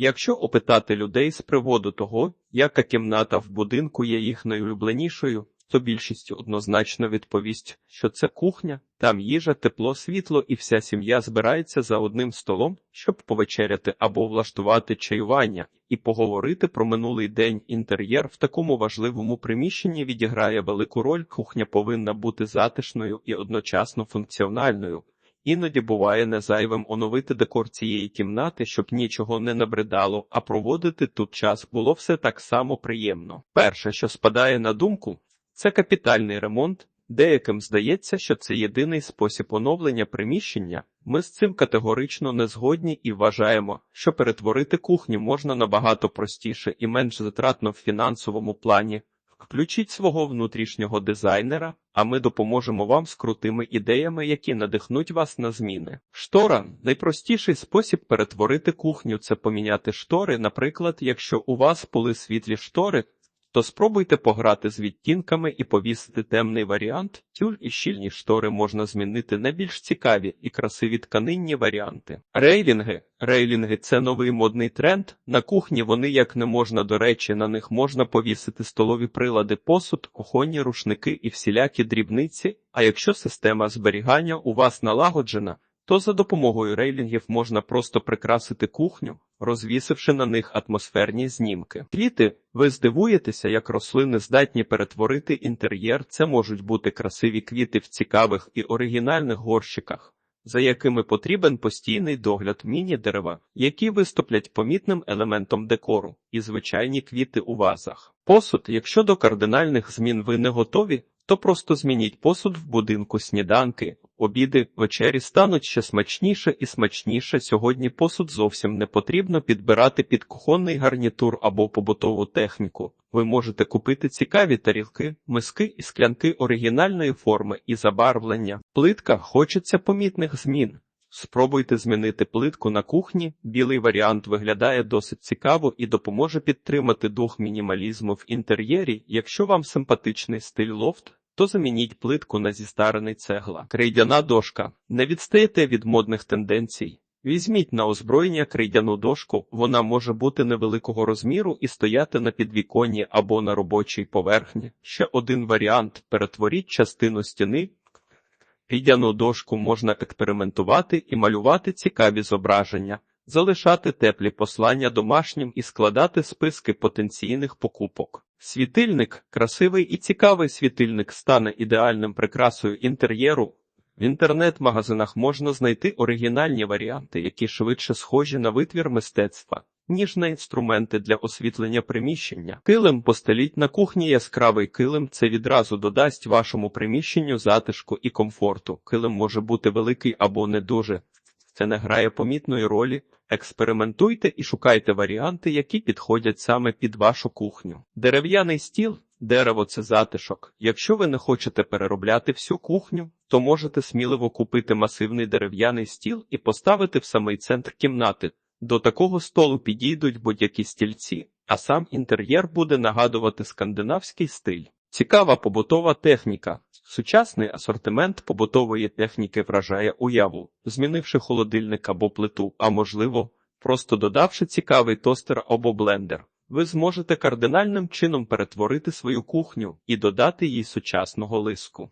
Якщо опитати людей з приводу того, яка кімната в будинку є їх найулюбленішою, то більшість однозначно відповість, що це кухня, там їжа, тепло, світло і вся сім'я збирається за одним столом, щоб повечеряти або влаштувати чаювання і поговорити про минулий день. Інтер'єр в такому важливому приміщенні відіграє велику роль. Кухня повинна бути затишною і одночасно функціональною. Іноді буває незайвим оновити декор цієї кімнати, щоб нічого не набридало, а проводити тут час було все так само приємно. Перше, що спадає на думку, це капітальний ремонт. Деяким здається, що це єдиний спосіб оновлення приміщення. Ми з цим категорично не згодні і вважаємо, що перетворити кухню можна набагато простіше і менш затратно в фінансовому плані. Включіть свого внутрішнього дизайнера, а ми допоможемо вам з крутими ідеями, які надихнуть вас на зміни. Штора найпростіший спосіб перетворити кухню це поміняти штори. Наприклад, якщо у вас були світлі штори, то спробуйте пограти з відтінками і повісити темний варіант. Тюль і щільні штори можна змінити на більш цікаві і красиві тканинні варіанти. Рейлінги. Рейлінги це новий модний тренд. На кухні вони як не можна до речі, на них можна повісити столові прилади, посуд, кухонні рушники і всілякі дрібниці. А якщо система зберігання у вас налагоджена, то за допомогою рейлінгів можна просто прикрасити кухню, розвісивши на них атмосферні знімки. Квіти, ви здивуєтеся, як рослини здатні перетворити інтер'єр. Це можуть бути красиві квіти в цікавих і оригінальних горщиках, за якими потрібен постійний догляд міні-дерева, які виступлять помітним елементом декору, і звичайні квіти у вазах. Посуд, якщо до кардинальних змін ви не готові, то просто змініть посуд в будинку сніданки, обіди, вечері стануть ще смачніше і смачніше. Сьогодні посуд зовсім не потрібно підбирати під кухонний гарнітур або побутову техніку. Ви можете купити цікаві тарілки, миски і склянки оригінальної форми і забарвлення. Плитка хочеться помітних змін. Спробуйте змінити плитку на кухні. Білий варіант виглядає досить цікаво і допоможе підтримати дух мінімалізму в інтер'єрі. Якщо вам симпатичний стиль лофт, то замініть плитку на зістарений цегла. Крейдяна дошка. Не відстаєте від модних тенденцій. Візьміть на озброєння крейдяну дошку, вона може бути невеликого розміру і стояти на підвіконні або на робочій поверхні. Ще один варіант перетворіть частину стіни. Крейдяну дошку можна експериментувати і малювати цікаві зображення, залишати теплі послання домашнім і складати списки потенційних покупок. Світильник, красивий і цікавий світильник стане ідеальним прикрасою інтер'єру. В інтернет-магазинах можна знайти оригінальні варіанти, які швидше схожі на витвір мистецтва, ніж на інструменти для освітлення приміщення. Килим постеліть на кухні яскравий килим це відразу додасть вашому приміщенню затишку і комфорту. Килим може бути великий або не дуже. Це не грає помітної ролі. Експериментуйте і шукайте варіанти, які підходять саме під вашу кухню. Дерев'яний стіл, дерево це затишок. Якщо ви не хочете переробляти всю кухню, то можете сміливо купити масивний дерев'яний стіл і поставити в самий центр кімнати. До такого столу підійдуть будь-які стільці, а сам інтер'єр буде нагадувати скандинавський стиль. Цікава побутова техніка. Сучасний асортимент побутової техніки вражає уяву, змінивши холодильник або плиту, а можливо, просто додавши цікавий тостер або блендер. Ви зможете кардинальним чином перетворити свою кухню і додати їй сучасного лиску.